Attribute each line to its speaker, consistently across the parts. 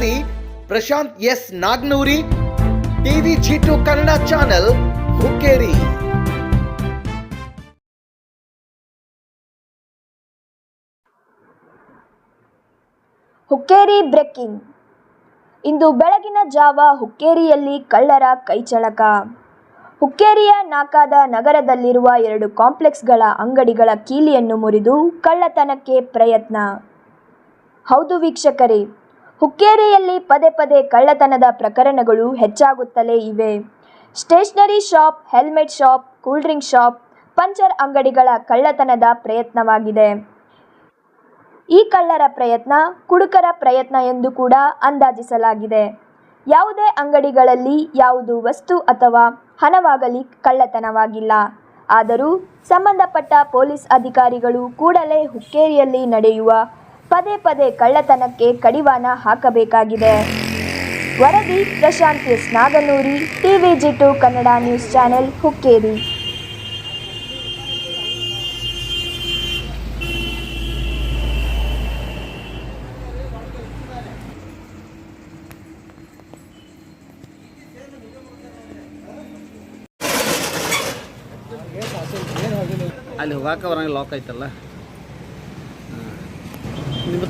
Speaker 1: ವರದಿ Prashanth S Nagnoori, TV G two Kannada channel,
Speaker 2: Hukkeri. Hukkeri breaking. ಇಂದು ಬೆಳಗಿನ ಜಾವ ಹುಕ್ಕೇರಿಯಲ್ಲಿ ಕಳ್ಳರ ಕೈಚಳಕ. ಹುಕ್ಕೇರಿಯ ನಾಕಾದ ನಗರದಲ್ಲಿರುವ ಎರಡು ಕಾಂಪ್ಲೆಕ್ಸ್ಗಳ ಅಂಗಡಿಗಳ ಕೀಲಿಯನ್ನು ಮುರಿದು ಕಳ್ಳತನಕ್ಕೆ ಪ್ರಯತ್ನ. ಹೌದು ವೀಕ್ಷಕರೇ ಹುಕ್ಕೇರಿಯಲ್ಲಿ ಪದೇ ಪದೇ ಕಳ್ಳತನದ ಪ್ರಕರಣಗಳು ಹೆಚ್ಚಾಗುತ್ತಲೇ ಇವೆ. Stationery shop, helmet shop, cool drink shop, puncture ಅಂಗಡಿಗಳ ಕಳ್ಳತನದ ಪ್ರಯತ್ನವಾಗಿದೆ. ಈ ಕಳ್ಳರ ಪ್ರಯತ್ನ, ಕುಡುಕರ ಪ್ರಯತ್ನ ಎಂದು ಕೂಡ ಅಂದಾಜಿಸಲಾಗಿದೆ. ಯಾವುದೇ ಅಂಗಡಿಗಳಲ್ಲಿ ಯಾವುದು ವಸ್ತು ಅಥವಾ ಹಣವಾಗಲಿ ಕಳ್ಳತನವಾಗಿಲ್ಲ. ಆದರೂ ಸಂಬಂಧಪಟ್ಟ ಪೊಲೀಸ್ ಅಧಿಕಾರಿಗಳು ಕೂಡಲೇ ಹುಕ್ಕೇರಿಯಲ್ಲಿ ನಡೆಯುವ ಪದೇ ಪದೇ ಕಳ್ಳತನಕ್ಕೆ ಕಡಿವಾಣ ಹಾಕಬೇಕಾಗಿದೆ. ವರದಿ, Prashanth S Naganoori TV G two Kannada news channel, Hukkeri.
Speaker 3: ಅಲ್ಲಿ ಹೋಗಾಕ ಬರಂಗ ಲಾಕ್ ಐತಲ್ಲ ನಿಮ್ಮ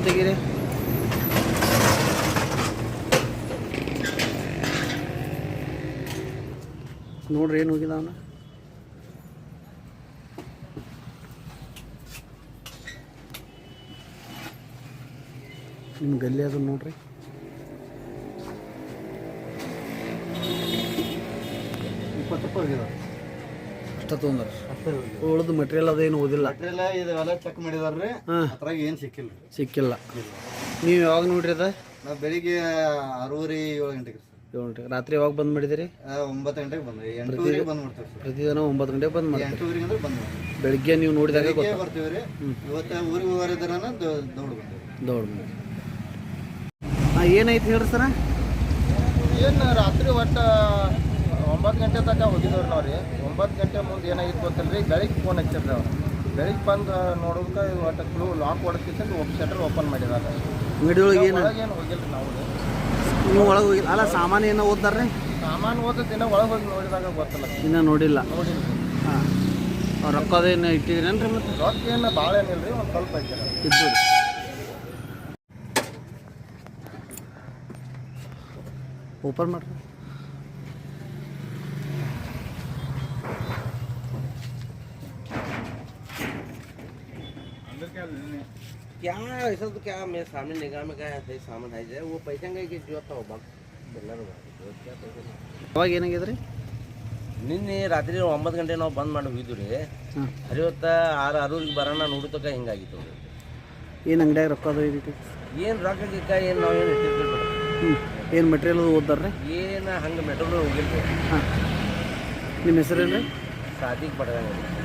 Speaker 3: ನೋಡ್ರಿ ಏನು ಹೋಗಿದ ಅವನ ನಿಮ್ಮ ಗಲ್ಲಿ ಅದನ್ನ ನೋಡ್ರಿ
Speaker 4: ಇಪ್ಪತ್ತು ರೂಪಾಯಿ ಹೋಗಿದೆ
Speaker 3: ಅಷ್ಟ ತೊಂದ್ರ ಉಳಿದು ಮಟೀರಿಯಲ್ ಅದೇನು ಓದಿಲ್ಲ.
Speaker 4: ಮಟೀರಿಯಲ್ ಇದೆಲ್ಲ ಚೆಕ್ ಮಾಡಿದಾರ್ರಿ ಅದ್ರಾಗ ಏನು ಸಿಕ್ಕಿಲ್ಲ.
Speaker 3: ಸಿಕ್ಕಿಲ್ಲ ನೀವು ಯಾವಾಗ ನೋಡ್ರಿ ಅದ?
Speaker 4: ನಾವು ಬೆಳಿಗ್ಗೆ ಆರೂವರೆ ಏಳು ಗಂಟೆಗೆ ಸರ್.
Speaker 3: ಏಳು ಗಂಟೆಗೆ. ರಾತ್ರಿ ಯಾವಾಗ ಬಂದ್ ಮಾಡಿದಿರಿ?
Speaker 4: ಒಂಬತ್ತು ಗಂಟೆಗೆ ಬಂದ್ರಿ ಎಂಟೂವರೆಗೆ ಬಂದ್ ಮಾಡ್ತೀವಿ ಸರ್.
Speaker 3: ಪ್ರತಿದಿನ ಒಂಬತ್ತು ಗಂಟೆಗೆ ಬಂದ್ ಮಾಡಿ
Speaker 4: ಎಂಟೂವರೆಗೆ ಅಂದ್ರೆ ಬಂದ್
Speaker 3: ಬೆಳಿಗ್ಗೆ ನೀವು ನೋಡಿದಾಗ ಏನಾಯ್ತು
Speaker 4: ಬರ್ತೀವಿ ರೀ. ಇವತ್ತು ಊರಿಗೆ ಹೋಗೋರಿದ್ದಾರನ ದೌಡ್ ಬರ್ತೀವಿ
Speaker 3: ದೌಡ್ ಹಾಂ ಏನೈತಿ ಹೇಳ್ರಿ ಸರ?
Speaker 5: ಏನು ರಾತ್ರಿ ಒಟ್ಟು ಒಂಬತ್ತು ಗಂಟೆ ತನಕ ಹೋಗಿದ್ದವ್ರು ನಾವು ರೀ. ಒಂಬತ್ತು ಗಂಟೆ ಮುಂದೆ ಏನಾಗಿತ್ತು ಗೊತ್ತಿಲ್ಲ ರೀ ಬೆಳಿಗ್ಗೆ ಫೋನ್ ಹಚ್ಚಿದ್ರಿ ಅವ್ರು. ಬೆಳಿಗ್ಗೆ ಬಂದು ನೋಡೋದಕ್ಕೆ ಒಟ್ಟು ಕ್ಲೂ ಲಾಕ್ ಹೊಡೆದ್ಕಿಂತ ಒಬ್ಬ ಶಟರ್ ಓಪನ್ ಮಾಡಿದಾರೆ.
Speaker 3: ಅಂಗಡಿ ಒಳಗೆ ಏನು?
Speaker 5: ಹೋಗಿಲ್ಲ ನಾವು
Speaker 3: ನೀವು ಒಳಗೆ ಹೋಗಿಲ್ಲ ಅಲ್ಲ ಸಾಮಾನು ಏನೋ ಓದ್ದಾರ್ರಿ
Speaker 5: ಸಾಮಾನು ಓದೋ ದಿನ ಒಳಗೆ ಹೋಗಿ ನೋಡಿದಾಗ ಗೊತ್ತಲ್ಲ.
Speaker 3: ಇನ್ನೂ ನೋಡಿಲ್ಲ.
Speaker 5: ನೋಡಿಲ್ಲ
Speaker 3: ಹಾಂ. ರೊಕ್ಕದ ಏನು ಅದೇನು ರೀ ಮತ್ತೆ?
Speaker 5: ರೊಕ್ಕ ಏನು ಭಾಳ ಏನಿಲ್ಲ ರೀ ಒಂದು ಸ್ವಲ್ಪ ಐತೆ
Speaker 3: ಇದ್ದು ಓಪನ್ ಮಾಡ್ರಿ.
Speaker 6: क्या ऐसा तो क्या मेरे सामने निगाह में क्या है सामान है जो वो पैसे का जो था वो बाग ಬೆಲ್ಲರು क्या पैसे
Speaker 3: ಅವಾಗ ಏನಾಗ್ಯದ್ರಿ
Speaker 6: ನಿನ್ನೆ ರಾತ್ರಿ ಒಂಬತ್ತು ಗಂಟೆ ನಾವು ಬಂದ್ ಮಾಡಿ ಹೋಗಿದ್ವಿ ರೀ
Speaker 3: ಹಾಂ
Speaker 6: ಹರಿವತ್ತ ಆರು ಆರೂರಿಗೆ ಬರೋಣ ನೋಡಿತಕ್ಕ ಹಿಂಗಾಗಿತ್ತು ರೀ
Speaker 3: ಏನು ಅಂಗಡಿಯಾಗ ರೊಕ್ಕ ಅದು ಇದೈತಿ
Speaker 6: ಏನು ರೊಕ್ಕ ಗಿಕ್ಕ ಏನು ನಾವು ಏನು ಇಟ್ಟಿರ್ತೀವಿ
Speaker 3: ಹ್ಞೂ ಏನು ಮಟೀರಿಯಲ್ ಅದು ಓದ್ದಾರ್ರಿ
Speaker 6: ಏನು ಹಂಗೆ ಮೆಟ್ರೋಲ್ ಹೋಗಿಲ್ಲ ರೀ
Speaker 3: ಹಾಂ ನಿಮ್ಮ ಹೆಸರೇನು ರೀ
Speaker 6: ಸಾದಿಗೆ ಪಡ್ದಂಗೆ